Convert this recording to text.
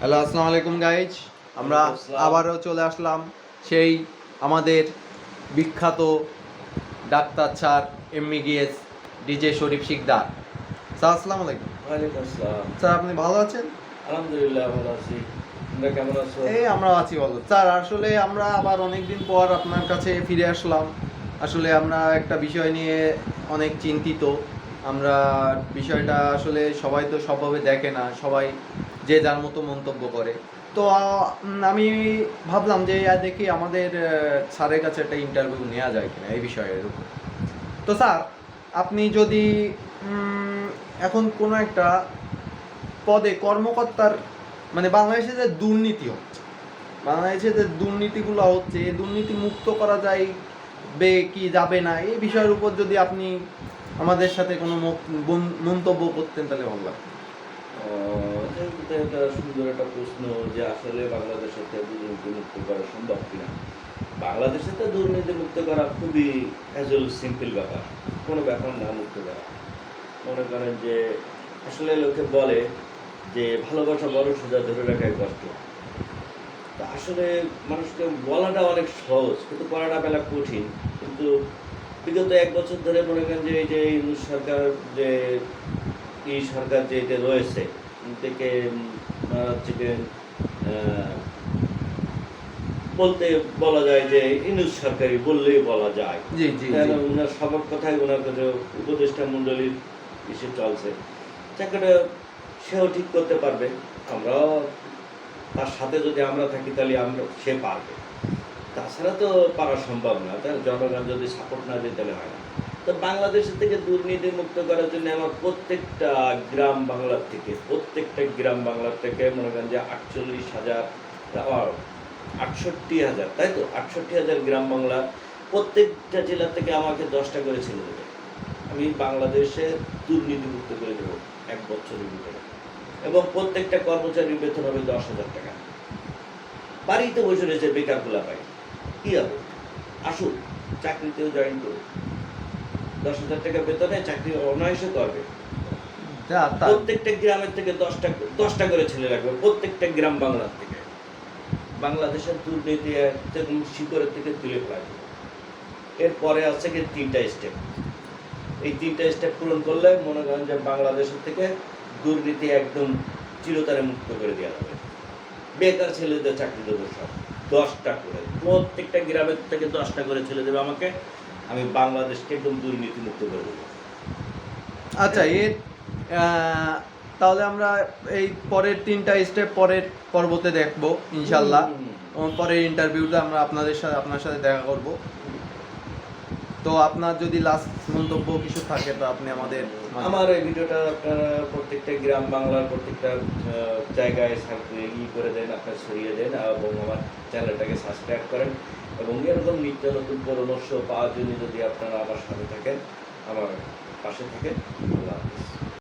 Hello আসসালামু আলাইকুম guys আমরা আবারও চলে আসলাম সেই আমাদের বিখ্যাত doctor sir MBBS DJ Sharif Sikdar. Sir আসসালামু আলাইকুম। ওয়ালাইকুম আসসালাম। স্যার আপনি ভালো আছেন? আলহামদুলিল্লাহ ভালো আছি। কেমন আছো? এই আমরা আছি ভালো। স্যার আসলে আমরা আবার অনেকদিন পর আপনার কাছে ফিরে আসলাম। আসলে আমরা একটা বিষয় নিয়ে অনেক চিন্তিত। আমরা বিষয়টা আসলে সবাই তো সবভাবে দেখে না। সবাই যে যার মতো মন্তব্য করে। তো আমি ভাবলাম যে দেখি আমাদের স্যারের কাছে একটা ইন্টারভিউ নেওয়া যায় কিনা এই বিষয়ের উপর। তো স্যার, আপনি যদি এখন কোনো একটা পদে কর্মকর্তার মানে বাংলাদেশে যে দুর্নীতি হচ্ছে, বাংলাদেশে যে দুর্নীতিগুলো হচ্ছে, এই দুর্নীতি মুক্ত করা যায় বে কি যাবে না, এই বিষয়ের উপর যদি আপনি আমাদের সাথে কোনো মন্তব্য করতেন তাহলে ভালো লাগতো। এটা একটা সুন্দর একটা প্রশ্ন যে আসলে বাংলাদেশের থেকে দুর্নীতি মুক্ত করা সম্ভব কিনা? বাংলাদেশে তো দুর্নীতি মুক্ত করা খুবই ক্যাজুয়াল সিম্পল ব্যাপার। কোনো ব্যাপার না, মুক্ত করা। মনে করেন যে আসলে লোকে বলে যে ভালোবাসা বড় সোজা ধরে রাখাই কষ্ট। তা আসলে মানুষকে বলাটা অনেক সহজ, কিন্তু করাটা বেলা কঠিন। কিন্তু বিগত এক বছর ধরে মনে করেন যে এই যে সরকার যে, এই সরকার যে রয়েছে থেকে হচ্ছে যে, বলতে বলা যায় যে ইউনুস সরকারি বললেই বলা যায়। ওনার সবার কথাই ওনার কাছে উপদেষ্টা মণ্ডলীর ইসে চলছে। চাকরিটা সেও ঠিক করতে পারবে। আমরাও তার সাথে যদি আমরা থাকি তাহলে আমরা সে পারবে। তাছাড়া তো পারা সম্ভব না। তাই জনগণ যদি সাপোর্ট না দেয় তাহলে হয় না। তো বাংলাদেশের থেকে দুর্নীতি মুক্ত করার জন্য আমার প্রত্যেকটা গ্রাম বাংলার থেকে, প্রত্যেকটা গ্রাম বাংলার থেকে মনে করেন যে আটচল্লিশ হাজার আটষট্টি হাজার, তাই তো? আটষট্টি হাজার গ্রাম বাংলা প্রত্যেকটা জেলা থেকে আমাকে দশটা করে ছেলে দেবে। আমি বাংলাদেশে দুর্নীতি মুক্ত করে দেবো এক বছরের ভিতরে। এবং প্রত্যেকটা কর্মচারীর বেতন হবে দশ হাজার টাকা। বাড়িতে বসে রয়েছে বেকার খোলা পাই কি হবে? আসুন, চাকরিতেও জয়েন করুন। দশ হাজার টাকা বেতনে চাকরি অনায়াসে করবে। প্রত্যেকটা গ্রামের থেকে দশটা দশটা করে ছেলে লাগবে প্রত্যেকটা গ্রাম বাংলার থেকে। বাংলাদেশের দুর্নীতি শিকড়ের থেকে তুলে ফেলা এরপরে আছে কি তিনটা স্টেপ এই তিনটা স্টেপ পূরণ করলে মনে করেন যে বাংলাদেশের থেকে দুর্নীতি একদম চিরতরে মুক্ত করে দেওয়া যাবে। বেকার ছেলেদের চাকরি দেবো সব দশটা করে। প্রত্যেকটা গ্রামের থেকে দশটা করে ছেলে দেবে আমাকে। আমি বাংলাদেশকে একদম দুর্নীতি মুক্ত করে দেবো। আচ্ছা এর তাহলে আমরা এই পরের তিনটা স্টেপ পরের পর্বতে দেখব ইনশাল্লাহ পরের ইন্টারভিউতে আমরা আপনাদের সাথে আপনার সাথে দেখা করব। তো আপনার যদি লাস্ট মন্তব্য কিছু থাকে তো আপনি আমাদের আমার এই ভিডিওটা আপনারা প্রত্যেকটা গ্রাম বাংলার প্রত্যেকটা জায়গায় ই করে দেন, আপনার ছড়িয়ে দেন, এবং আমার চ্যানেলটাকে সাবস্ক্রাইব করেন। এবং এরকম নিত্য নতুন পরামর্শ পাওয়ার জন্য যদি আপনারা আমার সাথে থাকেন, আমার পাশে থাকেন, আল্লাহ হাফিজ।